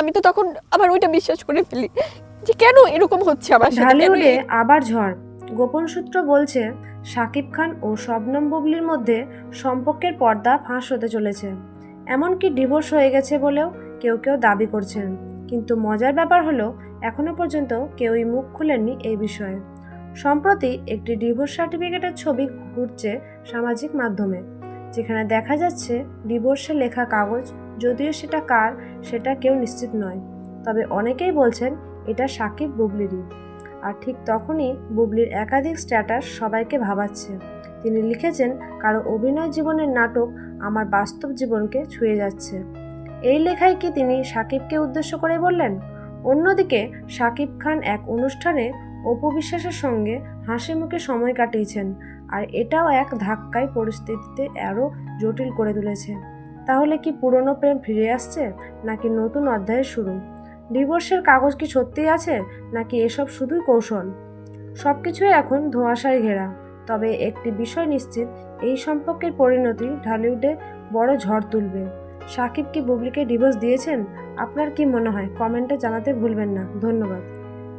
আমি তো তখন আবার ওইটা বিশ্বাস করে ফেলি যে কেন এরকম হচ্ছে আমার ঢালিউডে আবার ঝড়। গোপন সূত্র বলছে শাকিব খান ও শবনম বুবলির মধ্যে সম্পর্কের পর্দা ফাঁস হতে চলেছে। এমনকি ডিভোর্স হয়ে গেছে বলেও কেউ কেউ দাবি করছেন। কিন্তু মজার ব্যাপার হলো এখনও পর্যন্ত কেউই মুখ খুলেননি এই বিষয়ে। সম্প্রতি একটি ডিভোর্স সার্টিফিকেটের ছবি ঘুরছে সামাজিক মাধ্যমে। যেখানে দেখা যাচ্ছে ডিভোর্সে লেখা কাগজ, যদিও সেটা কার, সেটা কেউ নিশ্চিত নয়। তবে অনেকেই বলছেন এটা সাকিব বুবলিরই। আর ঠিক তখনই বুবলির একাধিক স্ট্যাটাস সবাইকে ভাবাচ্ছে। তিনি লিখেছেন, কারও অভিনয় জীবনের নাটক আমার বাস্তব জীবনকে ছুঁয়ে যাচ্ছে। এই লেখায় কি তিনি সাকিবকে উদ্দেশ্য করে বললেন? অন্যদিকে, সাকিব খান এক অনুষ্ঠানে অপু বিশ্বাসের সঙ্গে হাসি মুখে সময় কাটিয়েছেন। আর এটাও এক ধাক্কায় পরিস্থিতিতে আরও জটিল করে তুলেছে। তাহলে কি পুরনো প্রেম ফিরে আসছে, নাকি নতুন অধ্যায়ের শুরু? ডিভোর্সের কাগজ কি সত্যিই আছে, নাকি এসব শুধুই কৌশল? সব কিছুই এখন ধোঁয়াশায় ঘেরা। তবে একটি বিষয় নিশ্চিত, এই সম্পর্কের পরিণতি ঢালিউডে বড় ঝড় তুলবে। সাকিব কি বুবলিকে ডিভোর্স দিয়েছেন? আপনার কি মনে হয়? কমেন্টে জানাতে ভুলবেন না। ধন্যবাদ।